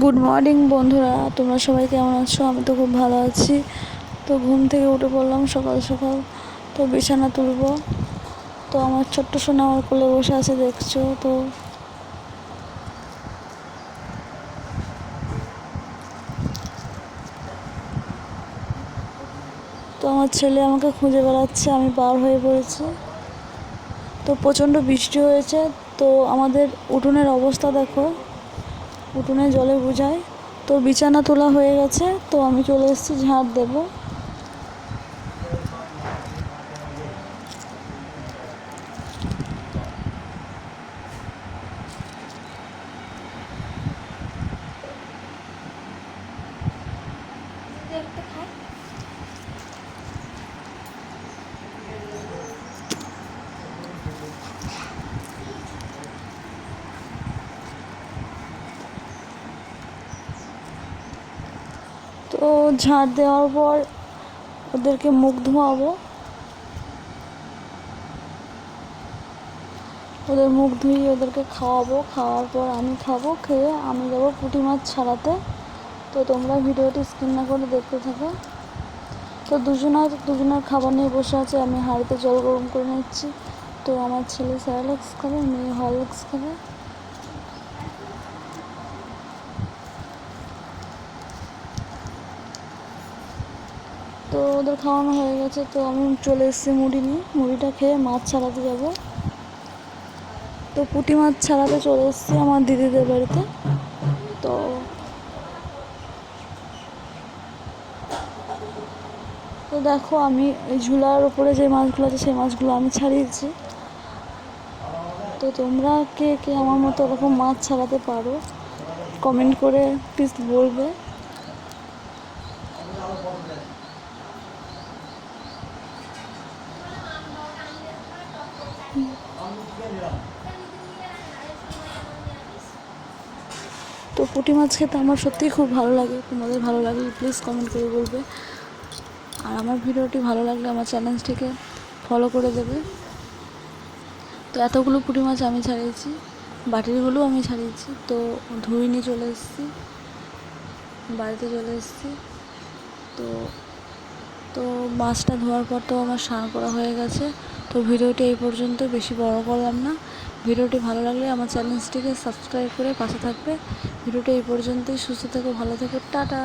Good morning বন্ধুরা। তোমরা সবাই কেমন আছো? আমি তো খুব ভালো আছি। তো ঘুম থেকে উঠে পড়লাম সকাল সকাল। তো বিছানা তুলবো। তো আমার ছোট্ট সোনা আমার কোলে বসে আছে, দেখছ? তো তো আমার ছেলে আমাকে খুঁজে বেড়াচ্ছে, আমি পার হয়ে পড়েছি। তো প্রচণ্ড বৃষ্টি হয়েছে। তো আমাদের উঠোনের অবস্থা দেখো। উঠোনে জলে বোঝায়। তো বিছানা তোলা হয়ে গেছে তো আমি চলে এসেছি ঝাঁট দেবো। তো ঝাঁট দেওয়ার পর ওদেরকে মুখ ধোয়াবো। ওদের মুখ ধুয়ে ওদেরকে খাওয়াবো। খাওয়ার পর আমি খাব, খেয়ে আমি যাব পুঁটি মাছ ছাড়াতে। তো তোমরা ভিডিওটি স্ক্রিন না করে দেখতে থাকো। তো দুজনের দুজনের খাবার নিয়ে বসে আছে। আমি হাঁড়িতে জল গরম করে নিচ্ছি। তো আমার ছেলে স্যারালেক্স খাবে, মেয়ে হরলিক্স খাবে। তো ওদের খাওয়ানো হয়ে গেছে, তো আমি চলে এসেছি মুড়ি নিয়ে। মুড়িটা খেয়ে মাছ ছাড়াতে যাব। তো পুঁটি মাছ ছাড়াতে চলে এসেছি আমার দিদিদের বাড়িতে। তো তো দেখো আমি এই ঝুলার উপরে যে মাছগুলো আছে, সেই মাছগুলো আমি ছাড়িয়েছি। তো তোমরা কে কে আমার মতো ওরকম মাছ ছাড়াতে পারো কমেন্ট করে প্লিজ বলবে। তো পুঁটি মাছ খেতে আমার সত্যিই খুব ভালো লাগে। তোমাদের ভালো লাগলে প্লিজ কমেন্ট করে বলবে। আর আমার ভিডিওটি ভালো লাগলে আমার চ্যানেলটিকে ফলো করে দেবে। তো এতগুলো পুঁটি মাছ আমি ছাড়িয়েছি বাটিরগুলো আমি ছাড়িয়েছি। তো ধুয়ে নিয়ে চলে এসেছি, বাড়িতে চলে এসেছি। তো তো মাছটা ধোয়ার পর তো আমার স্নান করা হয়ে গেছে। তো ভিডিওটি এই পর্যন্ত, বেশি বড় করলাম না। ভিডিওটি ভালো লাগলে আমার চ্যানেলটিকে সাবস্ক্রাইব করে পাশে থাকবে। ভিডিওটি এই পর্যন্তই, সুস্থ থেকো, ভালো থেকো, টাটা!